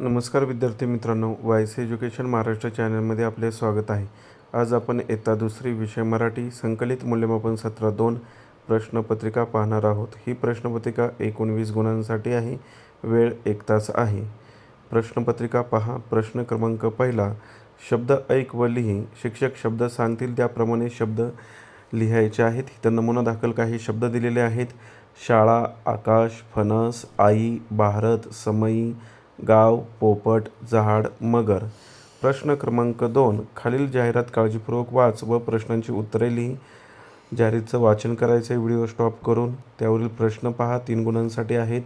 नमस्कार विद्यार्थी मित्रांनो वायस एज्युकेशन महाराष्ट्र चॅनलमध्ये आपले स्वागत आहे. आज आपण येता दुसरी विषय मराठी संकलित मूल्यमापन सत्र दोन प्रश्नपत्रिका पाहणार आहोत. ही प्रश्नपत्रिका एकोणवीस गुणांसाठी आहे वेळ एक तास आहे. प्रश्नपत्रिका पहा. प्रश्न क्रमांक पहिला शब्द ऐक व लिही. शिक्षक शब्द सांगतील त्याप्रमाणे शब्द लिहायचे आहेत. इथं नमुना दाखल काही शब्द दिलेले आहेत. शाळा आकाश फणस आई भारत समयी गाव पोपट झाड मगर. प्रश्न क्रमांक दोन. खालील जाहिरात काळजीपूर्वक वाच व प्रश्नांची उत्तरे लिही. जाहिरातीचं वाचन करायचं आहे व्हिडिओ स्टॉप करून. त्यावरील प्रश्न पहा. तीन गुणांसाठी आहेत.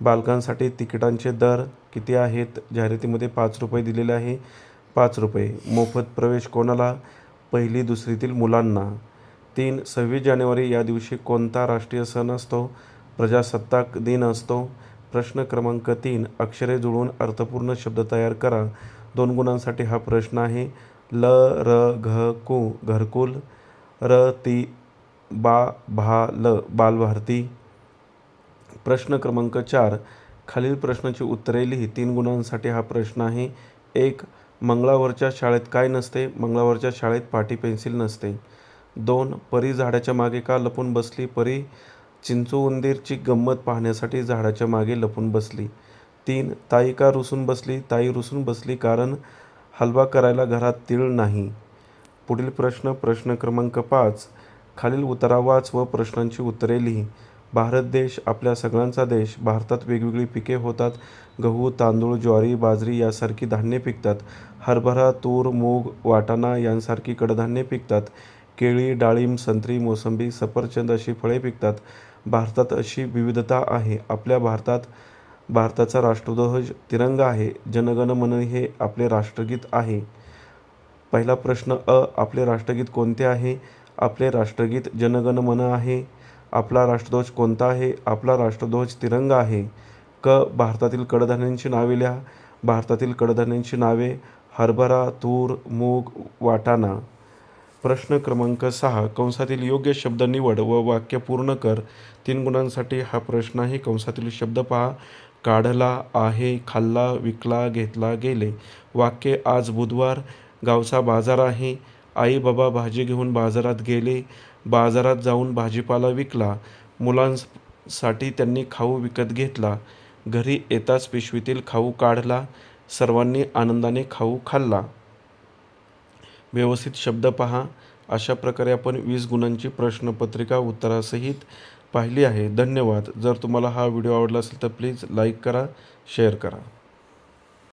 बालकांसाठी तिकिटांचे दर किती आहेत? जाहिरातीमध्ये पाच रुपये दिलेले आहे. पाच रुपये. मोफत प्रवेश कोणाला? पहिली दुसरीतील मुलांना. तीन सव्वीस जानेवारी या दिवशी कोणता राष्ट्रीय सण असतो? प्रजासत्ताक दिन असतो. प्रश्न क्रमांक तीन अक्षरे जुळून अर्थपूर्ण शब्द तयार करा. दोन गुणांसाठी हा प्रश्न आहे. ल र घ कु घरकुल. र ती बा भा ल बालभारती. प्रश्न क्रमांक चार खालील प्रश्नाची उत्तरे लिही. तीन गुणांसाठी हा प्रश्न आहे. एक मंगळावरच्या शाळेत काय नसते? मंगळावरच्या शाळेत पाटी पेन्सिल नसते. दोन परी झाडाच्या मागे का लपून बसली? परी चिंचू उंदीरची गंमत पाहण्यासाठी झाडाच्या मागे लपून बसली. तीन ताई का रुसून बसली? ताई रुसून बसली कारण हलवा करायला घरात तीळ नाही. पुढील प्रश्न प्रश्न क्रमांक पाच. खालील उतारावाच व प्रश्नांची उत्तरे लिही. भारत देश आपल्या सगळ्यांचा देश भारतात वेगवेगळी पिके होतात. गहू तांदूळ ज्वारी बाजरी यासारखी धान्ये पिकतात. हरभरा तूर मूग वाटाणा यांसारखी कडधान्ये पिकतात. केळी डाळिंब संत्री मोसंबी सफरचंद अशी फळे पिकतात. भारतात अशी विविधता आहे. आपल्या भारतात भारताचा राष्ट्रध्वज तिरंगा आहे. जनगण मन हे आपले राष्ट्रगीत आहे. पहिला प्रश्न अ आपले राष्ट्रगीत कोणते आहे? आपले राष्ट्रगीत जनगण मन आहे. आपला राष्ट्रध्वज कोणता आहे? आपला राष्ट्रध्वज तिरंगा आहे. क भारतातील कडधान्यांची नावे लिहा. भारतातील कडधान्यांची नावे हरभरा तूर मूग वाटाणा. प्रश्न क्रमांक सहा कंसातील योग्य शब्द निवड व वाक्य पूर्ण कर. तीन गुणांसाठी हा प्रश्न आहे कंसातील शब्द पहा. काढला आहे खाल्ला विकला घेतला गेले. वाक्य आज बुधवार. गावचा बाजार आहे. आई बाबा भाजी घेऊन बाजारात गेले. बाजारात जाऊन भाजीपाला विकला. मुलांसाठी त्यांनी खाऊ विकत घेतला. घरी येताच पिशवीतील खाऊ काढला. सर्वांनी आनंदाने खाऊ खाल्ला. व्यवस्थित शब्द पहा. अशा प्रकारे आपण वीस गुणांची प्रश्नपत्रिका उत्तरासहित पाहिली आहे. धन्यवाद. जर तुम्हाला हा व्हिडिओ आवडला असेल तर प्लीज लाईक करा शेअर करा.